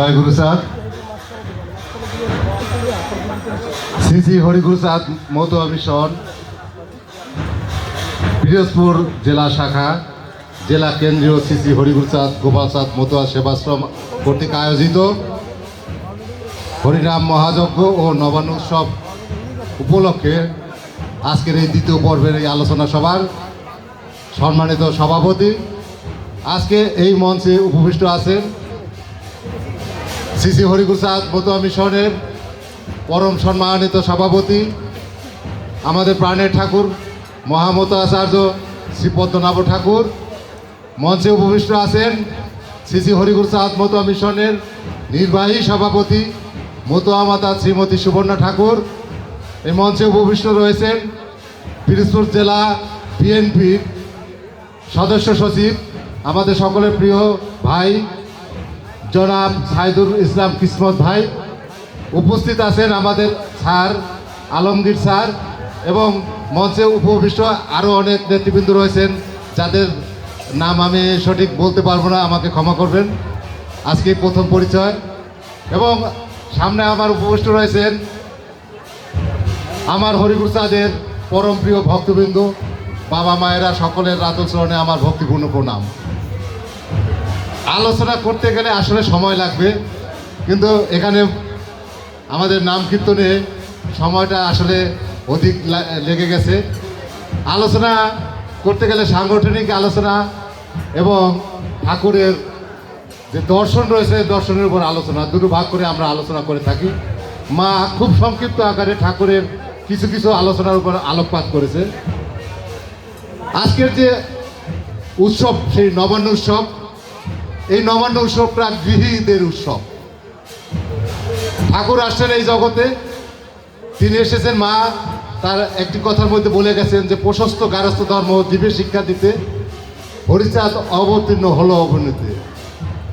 জয় গুরু সাদ। শ্রী শ্রী হরিগুরু সাদ মতুয়া মিশন পিরোজপুর জেলা শাখা, জেলা কেন্দ্রীয় শ্রী শ্রী হরিগুরু চাঁদ গোপাল চাঁদ মতুয়া সেবাশ্রম কর্তৃক আয়োজিত হরিনাম মহাযজ্ঞ ও নবান্ন উৎসব উপলক্ষে আজকের এই দ্বিতীয় পর্বের এই আলোচনা সভার সম্মানিত সভাপতি। আজকে এই মঞ্চে উপবিষ্ট আছেন শ্রী শ্রী হরিপ্রসাদ মিশনের পরম সম্মানিত সভাপতি, আমাদের প্রাণের ঠাকুর, মহামত আচার্য শ্রী পদ্মনাভ ঠাকুর, মঞ্চে উপবিষ্ট আছেন শ্রী শ্রী হরিপ্রসাদ মতুয়া মিশনের নির্বাহী সভাপতি মতুয়া মাতা শ্রীমতী সুবর্ণা ঠাকুর। এই মঞ্চে উপবিষ্ট রয়েছেন পিরোজপুর জেলা বিএনপির সদস্য সচিব, আমাদের সকলের প্রিয় ভাই জনাব সাইদুল ইসলাম কিসমত ভাই উপস্থিত আছেন আমাদের স্যার, আলমগীর স্যার এবং মঞ্চে উপবিষ্ট আরও অনেক নেতৃবৃন্দ রয়েছেন যাদের নাম আমি সঠিক বলতে পারব না, আমাকে ক্ষমা করবেন। আজকে প্রথম পরিচয় এবং সামনে আমার উপবিষ্ট রয়েছেন আমার হরিপ্রসাদের পরম প্রিয় ভক্তবৃন্দ, বাবা মায়েরা সকলের রাতুল চরণে আমার ভক্তিপূর্ণ প্রণাম। আলোচনা করতে গেলে আসলে সময় লাগবে। কিন্তু এখানে আমাদের নাম কীর্তনে সময়টা আসলে অধিক লেগে গেছে। আলোচনা করতে গেলে সাংগঠনিক আলোচনা এবং ঠাকুরের যে দর্শন রয়েছে, দর্শনের উপর আলোচনা, দুটো ভাগ করে আমরা আলোচনা করে থাকি। মা খুব সংক্ষিপ্ত আকারে ঠাকুরের কিছু কিছু আলোচনার উপর আলোকপাত করেছে। আজকের যে উৎসব, সেই নবান্ন উৎসব এই নবান্ন উৎসবটা গৃহীদের উৎসব। ঠাকুর আসছেন এই জগতে। তিনি এসেছেন, মা তার একটি কথার মধ্যে বলে গেছেন যে, প্রশস্ত গারস্থ ধর্ম দিবে শিক্ষা দিতে হরিচাঁদ অবতীর্ণ হলো অবনীতে।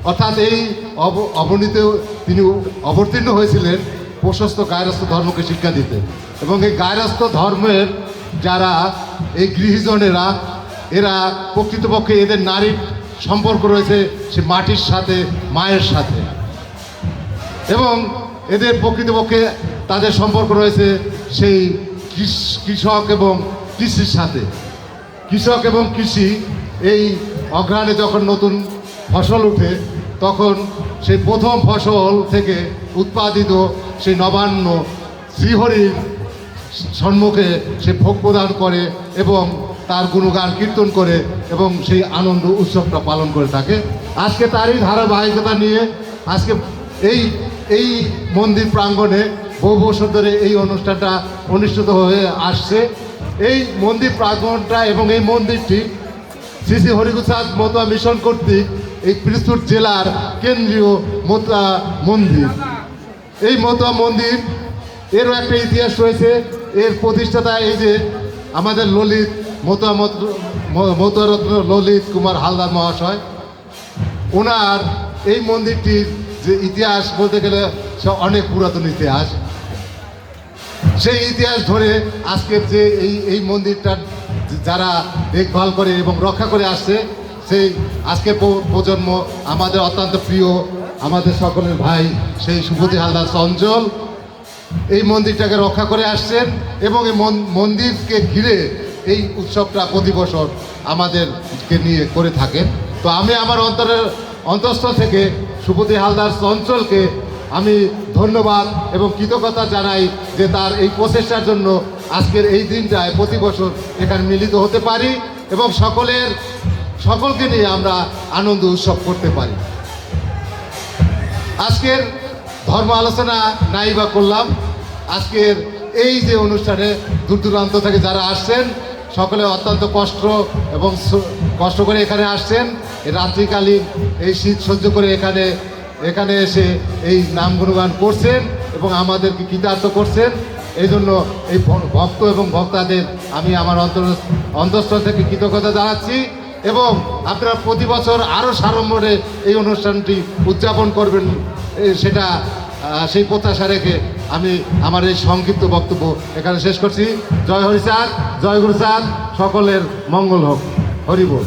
অর্থাৎ এই অব- অবনীতে তিনি অবতীর্ণ হয়েছিলেন প্রশস্ত গায়রস্থ ধর্মকে শিক্ষা দিতে। এবং এই গায়রস্থ ধর্মের যারা এই গৃহীজনেরা, এরা প্রকৃতপক্ষে এদের নারীর সম্পর্ক রয়েছে সে মাটির সাথে, মায়ের সাথে। এবং এদের প্রকৃতপক্ষে তাদের সম্পর্ক রয়েছে সেই কৃষক এবং কৃষির সাথে। কৃষক এবং কৃষি এই অগ্রহাণে যখন নতুন ফসল ওঠে তখন সেই প্রথম ফসল থেকে উৎপাদিত সেই নবান্ন শ্রীহরির সম্মুখে সে ভোগ প্রদান করে এবং তার গুণগান কীর্তন করে এবং সেই আনন্দ উৎসবটা পালন করে থাকে। আজকে তারই ধারাবাহিকতা নিয়ে আজকে এই এই মন্দির প্রাঙ্গণে বহু বছর ধরে এই অনুষ্ঠানটা অনুষ্ঠিত হয়ে আসছে। এই মন্দির প্রাঙ্গণটা এবং এই মন্দিরটি শ্রী শ্রী হরিপ্রসাদ মতুয়া মিশন কর্তৃক এই পিরোজপুর জেলার কেন্দ্রীয় মতুয়া মন্দির। এই মতুয়া মন্দির এরও একটা ইতিহাস রয়েছে। এর প্রতিষ্ঠাতা এই যে আমাদের ললিত মতুয়া মত- ম- মতুয়া রত্ন ললিত কুমার হালদার মহাশয়। ওনার এই মন্দিরটির যে ইতিহাস বলতে গেলে সে অনেক পুরাতন ইতিহাস। সেই ইতিহাস ধরে আজকের যে এই এই মন্দিরটার যারা দেখভাল করে এবং রক্ষা করে আসছে, সেই আজকের প্র- প্রজন্ম আমাদের অত্যন্ত প্রিয়, আমাদের সকলের ভাই সেই সুপতি হালদার চঞ্চল, এই মন্দিরটাকে রক্ষা করে আসছেন এবং এই মন- মন্দিরকে ঘিরে এই উৎসবটা প্রতি বছর আমাদেরকে নিয়ে করে থাকেন। তো আমি আমার অন্তরের অন্তঃস্থল থেকে সুপতি হালদার অঞ্চলকে আমি ধন্যবাদ এবং কৃতজ্ঞতা জানাই যে তার এই প্রচেষ্টার জন্য আজকের এই দিনটায় প্রতি বছর এখানে মিলিত হতে পারি এবং সকলের, সকলকে নিয়ে আমরা আনন্দ উৎসব করতে পারি। আজকের ধর্ম আলোচনা নাই বা করলাম। আজকের এই যে অনুষ্ঠানে দূর দূরান্ত থেকে যারা আসছেন সকলে অত্যন্ত কষ্ট এবং কষ্ট করে এখানে আসছেন। রাত্রিকালীন এই শীত সহ্য করে এখানে এখানে এসে এই নাম গুণগান করছেন এবং আমাদেরকে কৃতার্থ করছেন। এই জন্য এই ভক্ত এবং ভক্তাদের আমি আমার অন্তর, অন্তঃস্থল থেকে কৃতজ্ঞতা জানাচ্ছি এবং আপনারা প্রতি বছর আরও সাড়ম্বরে এই অনুষ্ঠানটি উদযাপন করবেন সেটা সেই প্রত্যাশা রেখে আমি আমার এই সংক্ষিপ্ত বক্তব্য এখানে শেষ করছি। জয় হরিচাঁদ জয় গুরুচাঁদ সকলের মঙ্গল হোক। হরিবোল